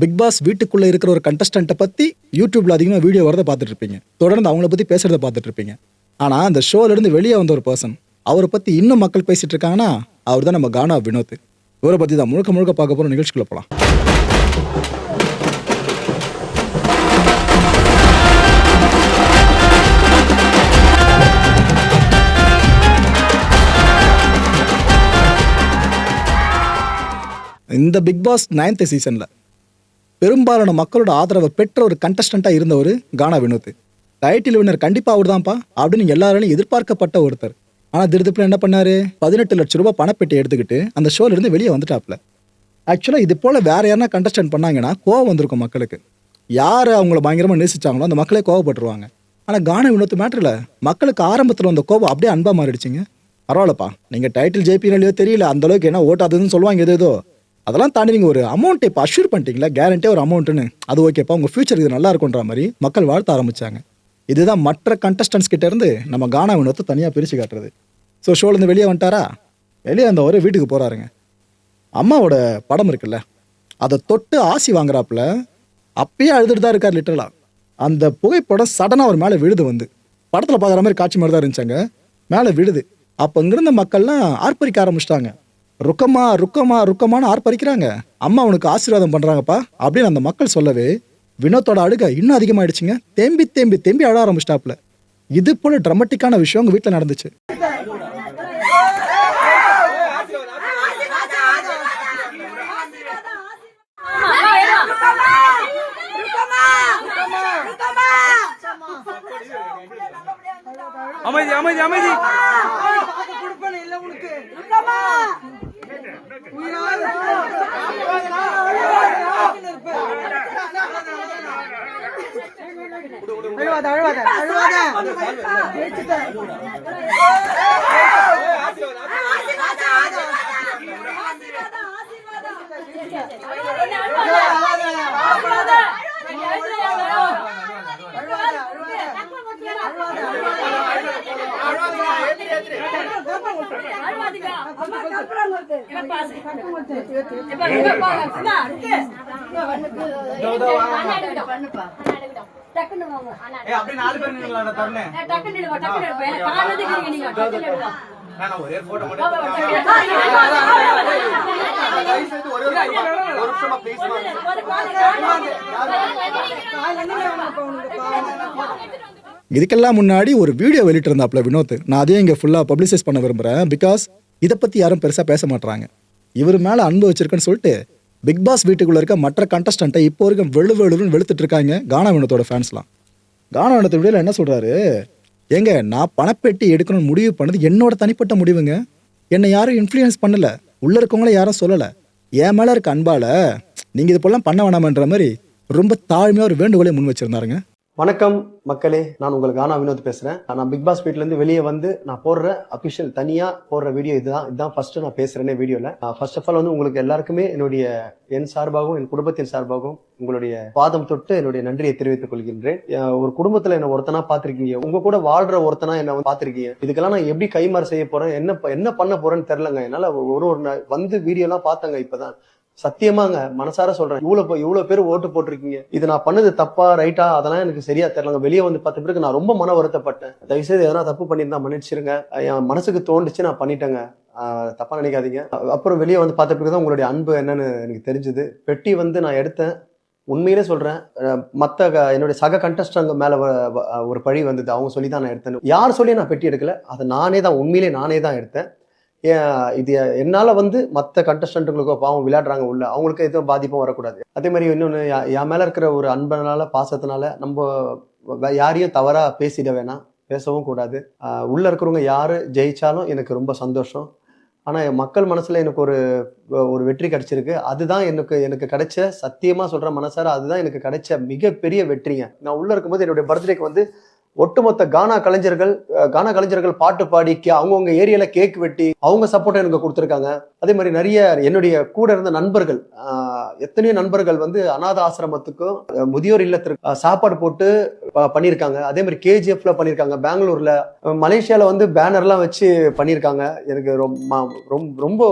Bigg Boss வீட்டுக்குள்ள இருக்கிற ஒரு கண்டஸ்டண்ட்டை பத்தி யூடியூப்ல அதிகமாக வீடியோ வரதை பார்த்துட்டு இருப்பீங்க. தொடர்ந்து அவங்கள பத்தி பேசுறத பார்த்துட்டு இருப்பீங்க. ஆனா அந்த ஷோல இருந்து வெளியே வந்த ஒரு பர்சன் அவரை பத்தி இன்னும் மக்கள் பேசிட்டு இருக்காங்கன்னா அவர் தான் நம்ம கானா வினோத். இவரை பத்தி தான் முழுக்க முழுக்க பார்க்க போற நிகழ்ச்சிக்குள்ள போலாம். இந்த பிக் பாஸ் நைன்த் சீசன்ல பெரும்பாலான மக்களோட ஆதரவை பெற்ற ஒரு கண்டஸ்டண்டா இருந்தவர் கானா வினோத். டைட்டில் வின்னர் கண்டிப்பாக அவர் தான்ப்பா அப்படின்னு எல்லாராலையும் எதிர்பார்க்கப்பட்ட ஒருத்தர். ஆனால் திருதுப்புல என்ன பண்ணாரு? பதினெட்டு லட்ச ரூபாய் பணப்பெட்டி எடுத்துக்கிட்டு அந்த ஷோலேருந்து வெளியே வந்துட்டாப்ல. ஆக்சுவலாக இது போல் வேற யாருன்னா கண்டஸ்டன்ட் பண்ணாங்கன்னா கோவம் வந்திருக்கும் மக்களுக்கு. யார் அவங்கள பயங்கரமாக நேசிச்சாங்களோ அந்த மக்களே கோவப்பட்டுருவாங்க. ஆனால் கானா வினோத்து மேட்டரில் மக்களுக்கு ஆரம்பத்தில் வந்த கோவம் அப்படியே அன்பாக மாறிடுச்சுங்க. பரவாயில்லப்பா. நீங்கள் டைட்டில் ஜெயிப்பீங்களோ தெரியல. அந்தளவுக்கு என்ன ஓட்டாதுன்னு சொல்லுவாங்க எது ஏதோ. அதெல்லாம் தாண்டி நீங்கள் ஒரு அமௌண்ட் இப்போ அஷ்யூர் பண்ணிட்டீங்களா? கேரண்டியாக ஒரு அமௌண்ட்டுன்னு அது ஓகேப்பா உங்கள் ஃபியூச்சர் இது நல்லா இருக்குன்ற மாதிரி மக்கள் வாழ்த்த ஆரம்பிச்சாங்க. இதுதான் மற்ற கண்டஸ்டன்ஸ் கிட்ட இருந்து நம்ம கானா வினோத்தை தனியாக பிரித்து காட்டுறது. ஸோ ஷோலேருந்து வெளியே வந்துட்டாரா? வெளியே வந்தவர் வீட்டுக்கு போகிறாருங்க அம்மாவோட படம் இருக்குல்ல அதை தொட்டு ஆசி வாங்குறாப்புல அப்பயே அழுதுட்டு தான் இருக்கார் லிட்டரலாக அந்த புகைப்படம் சடனாக அவர் மேலே விழுது வந்து. படத்தில் பார்க்குற மாதிரி காட்சி மாதிரி தான் இருந்துச்சாங்க. மேலே விழுது. அப்போ இங்கிருந்த மக்கள்லாம் ஆர்ப்பரிக்க ஆரம்பிச்சிட்டாங்க. ருக்கமா ருக்கமா ருக்கமான்னு ஆர்ப்பரிக்கிறாங்க. அம்மா அவனுக்கு ஆசீர்வாதம் பண்றாங்கப்பா. அப்படின்னு அந்த மக்கள் சொல்லவே வினோத்தோட அழுக இன்னும் அதிகமாயிடுச்சுங்க. தேம்பி தேம்பி தேம்பி அழ ஆரம்பிச்சிட்டாப்ல இது போல ட்ரமட்டிக்கான விஷயம் உங்க வீட்டில் நடந்துச்சு. அமைதி அமைதி அமைதி. கொடுப்பேன் இல்ல உனக்கு அழுவாத அழுவாத அழுவாத ஜெயிச்சுட்டேன். டக்குன்னு ஒரே போட்டோ மட்டும் ஒரே ஒரு நிமிஷமா இதுக்கெல்லாம் முன்னாடி ஒரு வீடியோ வெளியிட்டிருந்தாப்ல வினோத். நான் அதையும் இங்கே ஃபுல்லாக பப்ளிசைஸ் பண்ண விரும்புகிறேன் பிகாஸ் இதை பற்றி யாரும் பெருசாக பேச மாட்டுறாங்க இவர் மேலே அன்பு வச்சிருக்கேன்னு சொல்லிட்டு பிக் பாஸ் வீட்டுக்குள்ளே இருக்க மற்ற கண்டஸ்டண்ட்டை இப்போ வரைக்கும் வெளு வெளுன்னு வெளுத்துட்டு இருக்காங்க கானாவினத்தோட ஃபேன்ஸ்லாம் கானாவினத்தை விடையில் என்ன சொல்கிறாரு ஏங்க நான் பணப்பெட்டி எடுக்கணும்னு முடிவு பண்ணது என்னோட தனிப்பட்ட முடிவுங்க. என்னை யாரும் இன்ஃப்ளூயன்ஸ் பண்ணல. உள்ளே இருக்கவங்கள யாரும் சொல்லலை. என் மேலே இருக்க அன்பால் நீங்கள் இது போலாம் பண்ண வேணாமன்ற மாதிரி ரொம்ப தாழ்மையாக ஒரு வேண்டுகோளை முன் வச்சிருந்தாருங்க. வணக்கம் மக்களே நான் உங்களுக்கு ஆனா வினோத் பேசுறேன். நான் பிக் பாஸ் வீட்ல இருந்து வெளியே வந்து நான் போடுற அபிஷியல் தனியா போடுற வீடியோ இதுதான். இதுதான் ஃபர்ஸ்ட் நான் பேசுறேனே வீடியோல. ஃபர்ஸ்ட் ஆஃப் ஆல் வந்து உங்களுக்கு எல்லாருக்குமே என்னுடைய என் சார்பாகவும் என் குடும்பத்தின் சார்பாகவும் உங்களுடைய பாதம் தொட்டு என்னுடைய நன்றியை தெரிவித்துக் கொள்கின்றேன். ஒரு குடும்பத்துல என்ன ஒருத்தனா பாத்திருக்கீங்க உங்க கூட வாழ்ற ஒருத்தனா என்ன பாத்திருக்கீங்க இதுக்கெல்லாம் நான் எப்படி கைமாறு செய்ய போறேன்? என்ன என்ன பண்ண போறேன்னு தெரியலங்க. என்னால ஒரு ஒரு வந்து வீடியோ எல்லாம் பார்த்தங்க இப்பதான். சத்தியமாங்க மனசார சொல்றேன். இவ்வளவு இவ்வளவு பேர் ஓட்டு போட்டிருக்கீங்க. இது நான் பண்ணது தப்பா ரைட்டா அதெல்லாம் எனக்கு சரியா தெரியலங்க. வெளியே வந்து பார்த்த பிறகு நான் ரொம்ப மன வருத்தப்பட்டேன். தயவுசெய்து எதனா தப்பு பண்ணியிருந்தா மன்னிச்சிருங்க. என் மனசுக்கு தோண்டுச்சு நான் பண்ணிட்டேங்க. தப்பா நினைக்காதீங்க. அப்புறம் வெளியே வந்து பார்த்த பிறகு தான் உங்களுடைய அன்பு என்னன்னு எனக்கு தெரிஞ்சது. பெட்டி வந்து நான் எடுத்தேன். உண்மையிலே சொல்றேன் மற்ற மத்த க- என்னுடைய சக கண்டஸ்டங்க மேல ஒரு பழி வந்தது. அவங்க சொல்லி தான் நான் எடுத்தேன் யார் சொல்லி நான் பெட்டி எடுக்கல. அதை நானே தான் உண்மையிலே நானே தான் எடுத்தேன். இது என்னால் வந்து மற்ற கண்டஸ்டன்ட்டுங்களுக்கோ பாவம் விளையாடுறாங்க உள்ள அவங்களுக்கு எதுவும் பாதிப்பும் வரக்கூடாது. அதே மாதிரி இன்னொன்று என் மேலே இருக்கிற ஒரு அன்பனால பாசத்தினால நம்ம யாரையும் தவறாக பேசிட வேணாம். பேசவும் கூடாது. உள்ளே இருக்கிறவங்க யார் ஜெயித்தாலும் எனக்கு ரொம்ப சந்தோஷம். ஆனால் என் மக்கள் மனசில் எனக்கு ஒரு ஒரு வெற்றி கிடைச்சிருக்கு. அதுதான் எனக்கு எனக்கு கிடைச்ச சத்தியமாக சொல்கிற மனசார அதுதான் எனக்கு கிடைச்ச மிகப்பெரிய வெற்றிங்க. நான் உள்ளே இருக்கும்போது என்னுடைய பர்த்டேக்கு வந்து ஒட்டுமொத்த கானா கலைஞர்கள் கானா கலைஞர்கள் பாட்டு பாடி அவங்கவுங்க ஏரியால கேக் வெட்டி அவங்க சப்போர்ட் எனக்கு கொடுத்துருக்காங்க. அதே மாதிரி நிறைய என்னுடைய கூட இருந்த நண்பர்கள் எத்தனையோ நண்பர்கள் வந்து அநாத ஆசிரமத்துக்கும் முதியோர் இல்லத்திற்கு சாப்பாடு போட்டு பண்ணியிருக்காங்க. அதே மாதிரி கேஜிஎஃப்ல பண்ணியிருக்காங்க பெங்களூர்ல. மலேசியால வந்து பேனர்லாம் வச்சு பண்ணியிருக்காங்க. எனக்கு ரொம்ப ரொம்ப ரொம்ப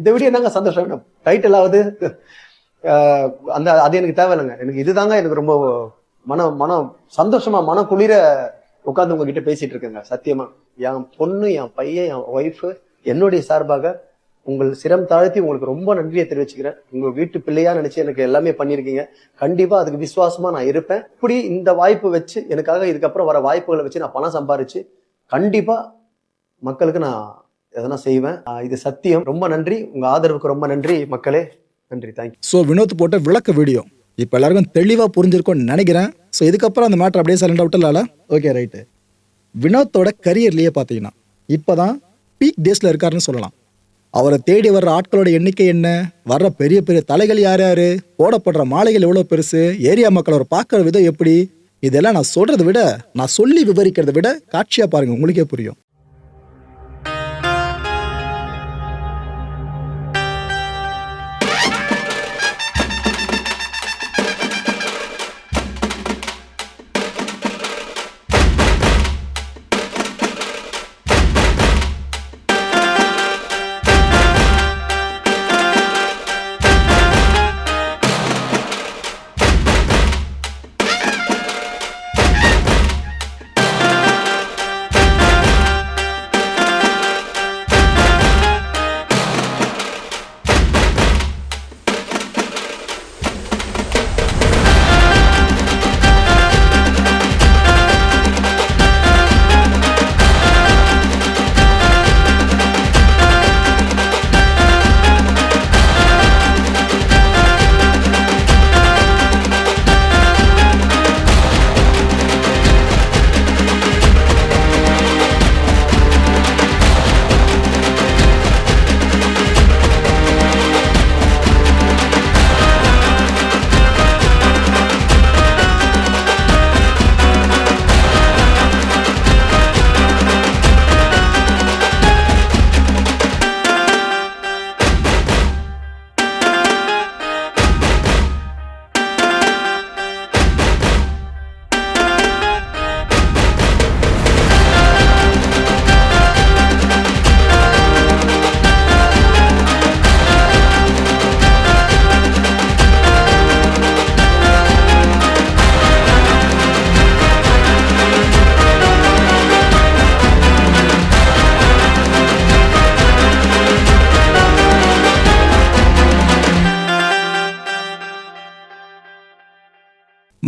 இதை விட என்னங்க சந்தோஷம்? டைட்டிலாவது அந்த அது எனக்கு தேவையில்லைங்க. எனக்கு இதுதாங்க எனக்கு ரொம்ப மன மனம் சந்தோஷமா மன குளிர உட்காந்து உங்ககிட்ட பேசிட்டு இருக்கேங்க. சத்தியமா. என் பொண்ணு என் பையன் என் ஒய்ஃப் என்னுடைய சார்பாக உங்கள் சிரம் தாழ்த்தி உங்களுக்கு ரொம்ப நன்றியை தெரிவிச்சுக்கிறேன். உங்க வீட்டு பிள்ளையா நினைச்சு எனக்கு எல்லாமே பண்ணியிருக்கீங்க கண்டிப்பா அதுக்கு விசுவாசமா நான் இருப்பேன். இப்படி இந்த வாய்ப்பு வச்சு எனக்காக இதுக்கப்புறம் வர வாய்ப்புகளை வச்சு நான் பணம் சம்பாரிச்சு கண்டிப்பா மக்களுக்கு நான் எதனா செய்வேன். இது சத்தியம். ரொம்ப நன்றி. உங்க ஆதரவுக்கு ரொம்ப நன்றி மக்களே. நன்றி. தேங்க்யூ ஸோ வினோத் போட்ட விளக்க வீடியோ. இப்போ எல்லாருக்கும் தெளிவாக புரிஞ்சிருக்கும்னு நினைக்கிறேன். ஸோ இதுக்கப்புறம் அந்த மேட்ரு அப்படியே சைலண்ட் அவுட்டில் ஓகே ரைட்டு வினோத்தோட கரியர்லேயே பார்த்தீங்கன்னா இப்போ தான் பீக் டேஸில் இருக்காருன்னு சொல்லலாம். அவரை தேடி வர்ற ஆட்களோட எண்ணிக்கை என்ன? வர்ற பெரிய பெரிய தலைகள் யார் யார்? போடப்படுற மாலைகள் எவ்வளோ பெருசு? ஏரியா மக்கள் அவர் பார்க்குற விதம் எப்படி? இதெல்லாம் நான் சொல்கிறத விட நான் சொல்லி விவரிக்கிறத விட காட்சியாக பாருங்கள் உங்களுக்கே புரியும்.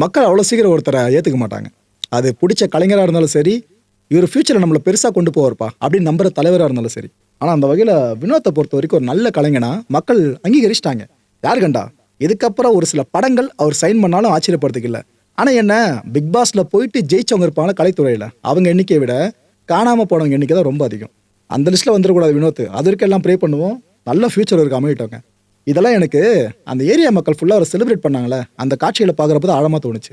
மக்கள் அவ்வளோ சீக்கிரம் ஒருத்தரை ஏற்றுக்க மாட்டாங்க. அது பிடிச்ச கலைஞராக இருந்தாலும் சரி இவர் ஃபியூச்சரில் நம்மளை பெருசாக கொண்டு போவார்ப்பா அப்படின்னு நம்புற தலைவராக இருந்தாலும் சரி. ஆனால் அந்த வகையில் வினோத்தை பொறுத்த வரைக்கும் ஒரு நல்ல கலைஞனா மக்கள் அங்கீகரிச்சிட்டாங்க. யார் கண்டா? இதுக்கப்புறம் ஒரு சில படங்கள் அவர் சைன் பண்ணாலும் ஆச்சரியப்படுத்திக்கல இல்லை. ஆனால் என்ன பிக் பாஸில் போயிட்டு ஜெயிச்சவங்க இருப்பாங்க கலைத்துறையில் அவங்க எண்ணிக்கையை விட காணாமல் போனவங்க எண்ணிக்கை தான் ரொம்ப அதிகம். அந்த லிஸ்ட்டில் வந்துடக்கூடாது வினோத் அதற்கு எல்லாம் ப்ரே பண்ணுவோம். நல்ல ஃபியூச்சர் இருக்கு அமையிட்டோங்க இதெல்லாம் எனக்கு அந்த ஏரியா மக்கள் ஃபுல்லாக அவரை செலிப்ரேட் பண்ணாங்களே. அந்த காட்சிகளை பார்க்குறப்ப தான் ஆழமாக தோணுச்சு.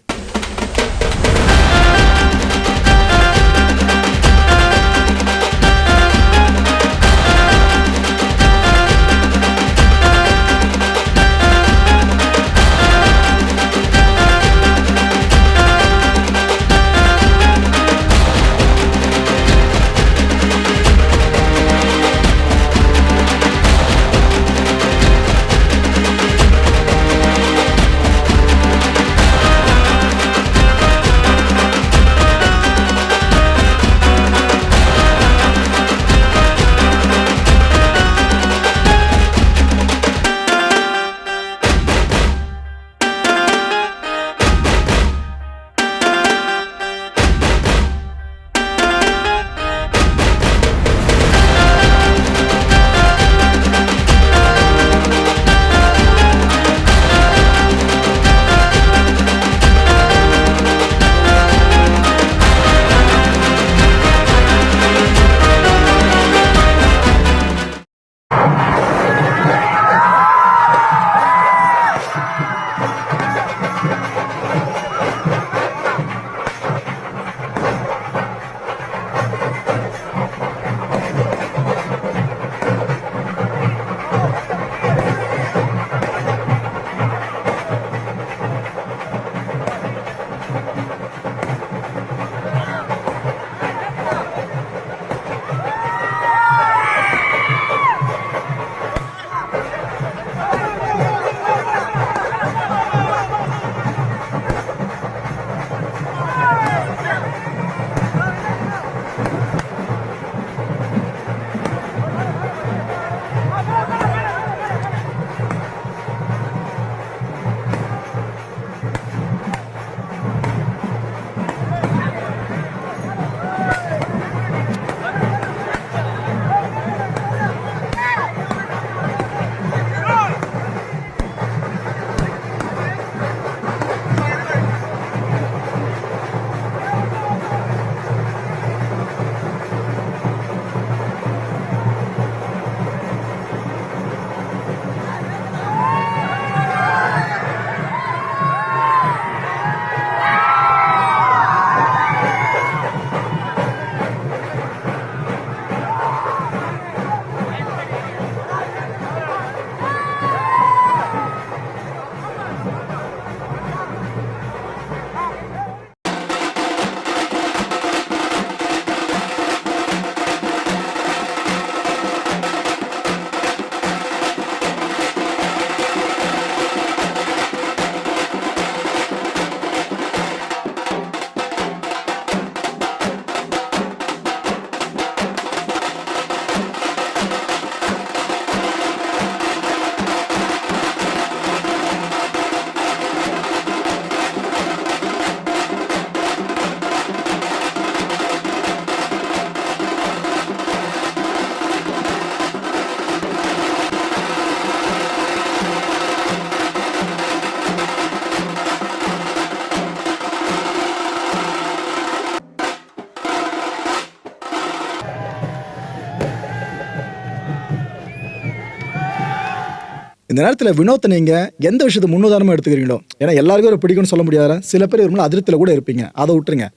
இந்த நேரத்தில் வினோத்தை நீங்கள் எந்த விஷயத்தை முன்னுதாரணமாக எடுத்துக்கிறீங்களோ? ஏன்னா எல்லாருக்கும் ஒரு பிடிக்கும்னு சொல்ல முடியாத சில பேர் ஒரு அதிருப்தியில் கூட இருப்பீங்க. அதை விட்டுருங்க.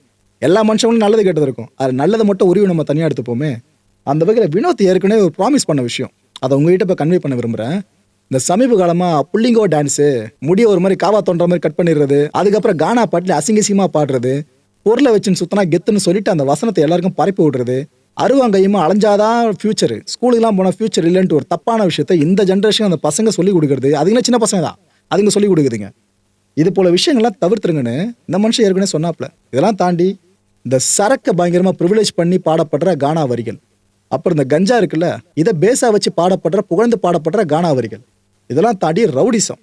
எல்லா மனுஷங்களும் நல்லது கெட்டது இருக்கும். அது நல்லதை மட்டும் உருவி நம்ம தனியாக எடுத்துப்போமே. அந்த வகையில் வினோத் ஏற்கனவே ஒரு ப்ராமிஸ் பண்ண விஷயம். அதை உங்ககிட்ட இப்போ கன்வே பண்ண விரும்புகிறேன் இந்த சமீப காலமாக புள்ளிங்கோ டான்ஸு முடிய ஒரு மாதிரி காவா தோன்ற மாதிரி கட் பண்ணிடுறது அதுக்கப்புறம் கானா பாட்டில் அசிங்கசியமாக பாடுறது பொருளை வச்சுன்னு சுத்தனா கெத்துன்னு சொல்லிட்டு அந்த வசனத்தை எல்லாருக்கும் பரப்பி விடுறது அருவாங்கையும் அலைஞ்சாதான் ஃபியூச்சர் ஸ்கூலுக்குலாம் போனால் ஃபியூச்சர் இல்லைன்ட்டு ஒரு தப்பான விஷயத்தை இந்த ஜென்ரேஷன் அந்த பசங்க சொல்லி கொடுக்குறது. அதுங்களே சின்ன பசங்க தான். அதுங்க சொல்லி கொடுக்குதுங்க. இது போல விஷயங்கள்லாம் தவிர்த்துருங்கன்னு இந்த மனுஷன் ஏற்கனவே சொன்னாப்ல இதெல்லாம் தாண்டி இந்த சரக்கை பயங்கரமாக ப்ரிவிலேஜ் பண்ணி பாடப்படுற கானா வரிகள் அப்புறம் இந்த கஞ்சா இருக்குல்ல இதை பேஸா வச்சு பாடப்படுற புகழ்ந்து பாடப்படுற கானா வரிகள் இதெல்லாம் தாண்டி ரவுடிசம்.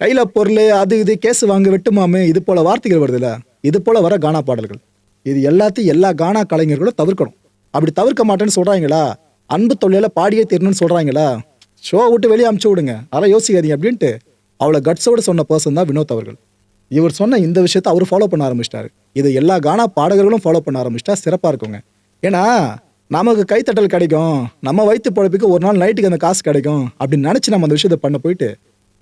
கையில் பொருள் அது இது கேஸ் வாங்க வெட்டுமாமே இது போல வார்த்தைகள் வருதுல்ல இது போல வர கானா பாடல்கள். இது எல்லாத்தையும் எல்லா கானா கலைஞர்களும் தவிர்க்கணும். அப்படி தவிர்க்க மாட்டேன்னு சொல்கிறாங்களா அன்பு தொல்லையில பாடியே தீரணும்னு சொல்கிறாங்களா ஷோ விட்டு வெளியே அமுச்சு விடுங்க. அதெல்லாம் யோசிக்காதீங்க அப்படின்ட்டு அவளை கட்ஸோட சொன்ன பர்சன் தான் வினோத் அவர்கள். இவர் சொன்ன இந்த விஷயத்தை அவர் ஃபாலோ பண்ண ஆரம்பிச்சிட்டாரு. இது எல்லா கானா பாடகர்களும் ஃபாலோ பண்ண ஆரம்பிச்சிட்டா சிறப்பாக இருக்குங்க. ஏன்னா நமக்கு கைத்தட்டல் கிடைக்கும். நம்ம வயிற்று பழப்புக்கு ஒரு நாள் நைட்டுக்கு அந்த காசு கிடைக்கும் அப்படின்னு நினச்சி நம்ம அந்த விஷயத்தை பண்ண போயிட்டு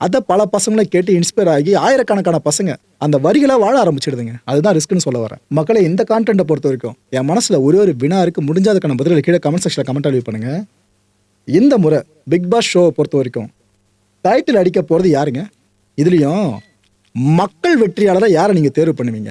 அதை பல பசங்களை கேட்டு இன்ஸ்பயர் ஆகி ஆயிரக்கணக்கான பசங்க அந்த வரிகளை வாழ ஆரம்பிச்சிடுதுங்க. அதுதான் ரிஸ்க்னு சொல்ல வரேன். மக்களை இந்த கான்டென்ட்டை பொறுத்த வரைக்கும் என் மனசில் ஒரே ஒரு வினா இருக்கு. முடிஞ்சதுக்கான பதில்களை கீழே கமெண்ட் செக்ஷனில் கமெண்ட் அழிவு பண்ணுங்க. இந்த முறை பிக் பாஸ் ஷோவை பொறுத்த வரைக்கும் டைட்டில் அடிக்க போகிறது யாருங்க? இதுலேயும் மக்கள் வெற்றியாளரை யாரை நீங்கள் தேர்வு பண்ணுவீங்க?